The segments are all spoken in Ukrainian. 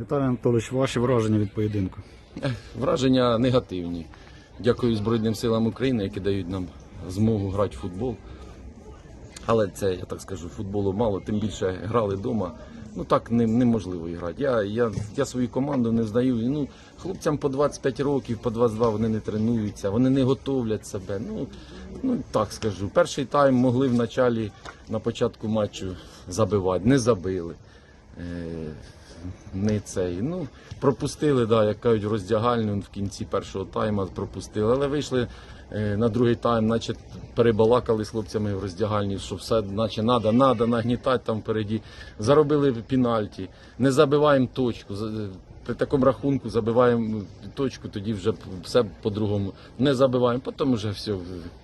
Віталій Анатолійович, ваші враження від поєдинку. Враження негативні. Дякую Збройним силам України, які дають нам змогу грати в футбол. Але це, я так скажу, футболу мало, тим більше грали вдома. Ну так не, неможливо грати. Я, я, я свою команду не знаю. Ну, хлопцям по 25 років, по 22 вони не тренуються, вони не готовлять себе. Ну, ну так скажу. Перший тайм могли в началі, на початку матчу забивати, не забили. Е, не. Ну, пропустили, да, як кажуть, роздягальню в кінці першого тайма пропустили. Але вийшли е, на другий тайм, наче перебалакали з хлопцями в роздягальні, що все, наче надо, надо нагнітати там впереді. Заробили пенальті, не забиваємо точку. При такому рахунку забиваємо точку, тоді вже все по-другому. Не забиваємо, потім вже все,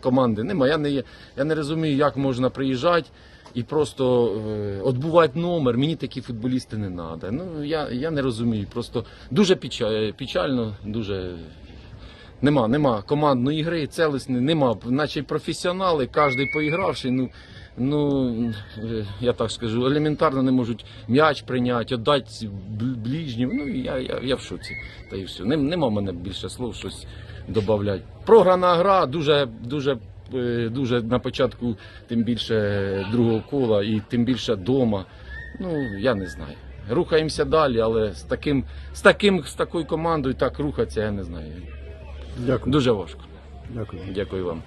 команди немає. Я не, я не розумію, як можна приїжджати і просто е, отбувати номер. Мені такі футболісти не треба. Ну я, я не розумію. Просто дуже печально, дуже. Нема, нема командної гри, целісної, нема. Наче професіонали, кожен поігравши, ну, ну е, я так скажу, елементарно не можуть м'яч прийняти, віддати бл- ближнім. Ну я, я, я в шоці. Та і все. Нема в мене більше слов щось додати. Програна гра дуже, дуже, е, дуже на початку, тим більше другого кола і тим більше дома. Ну, я не знаю. Рухаємося далі, але з таким, з таким, з такою командою так рухатися, я не знаю. Дякую. Дуже важко. Дякую. Дякую вам.